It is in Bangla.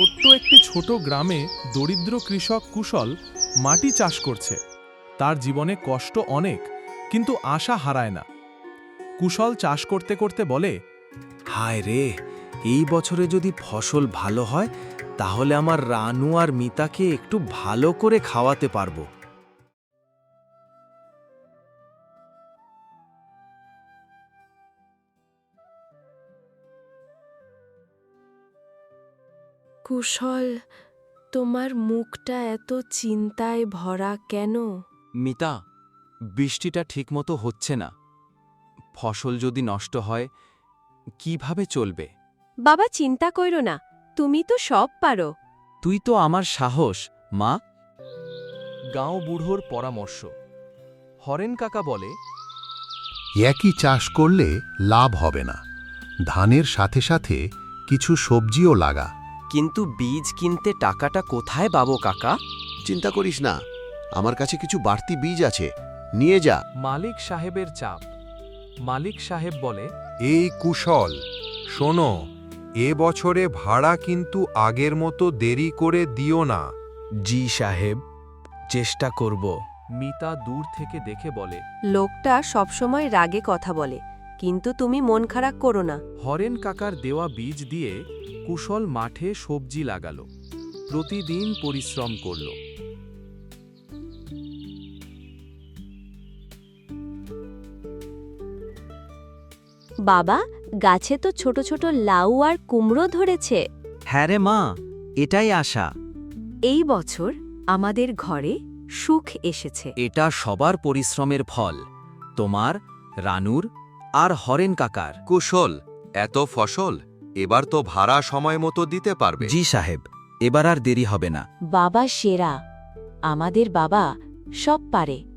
ছোট্ট একটি ছোট গ্রামে দরিদ্র কৃষক কুশল মাটি চাষ করছে। তার জীবনে কষ্ট অনেক, কিন্তু আশা হারায় না। কুশল চাষ করতে করতে বলে, হায় রে, এই বছরে যদি ফসল ভালো হয়, তাহলে আমার রানু আর মিতাকে একটু ভালো করে খাওয়াতে পারব। কুশল তোমার মুখটা এত চিন্তায় ভরা কেন? মিতা বৃষ্টিটা ঠিকমতো হচ্ছে না। ফসল যদি নষ্ট হয় কীভাবে চলবে? বাবা চিন্তা কইরো না তুমি তো সব পারো। তুই তো আমার সাহস মা। গাঁও বুড়োর পরামর্শ। হরেন কাকা বলে একই চাষ করলে লাভ হবে না। ধানের সাথে সাথে কিছু সবজিও লাগা। কিন্তু বীজ কিনতে টাকাটা কোথায় পাবো কাকা? চিন্তা করিস না। আমার কাছে কিছু বাড়তি বীজ আছে। নিয়ে যা। মালিক সাহেবের চাপ। মালিক সাহেব বলে এই কুশল শোনো এ বছরে ভাড়া কিন্তু আগের মতো দেরি করে দিও না। জি সাহেব চেষ্টা করব। মিতা দূর থেকে দেখে বলে লোকটা সবসময় রাগে কথা বলে। কিন্তু তুমি মন খারাপ করো না। হরেন কাকার দেওয়া বীজ দিয়ে কুশল মাঠে সবজি লাগালো। প্রতিদিন পরিশ্রম করল। বাবা গাছে তো ছোট ছোট লাউ আর কুমড়ো ধরেছে। হ্যাঁ রে মা এটাই আশা। এই বছর আমাদের ঘরে সুখ এসেছে। এটা সবার পরিশ্রমের ফল। তোমার রানুর আর হরেন কাকার। কুশল এত ফসল এবার তো ভাড়া সময় মতো দিতে পারবে। জি সাহেব এবার আর দেরি হবে না। বাবা সেরা। আমাদের বাবা সব পারে।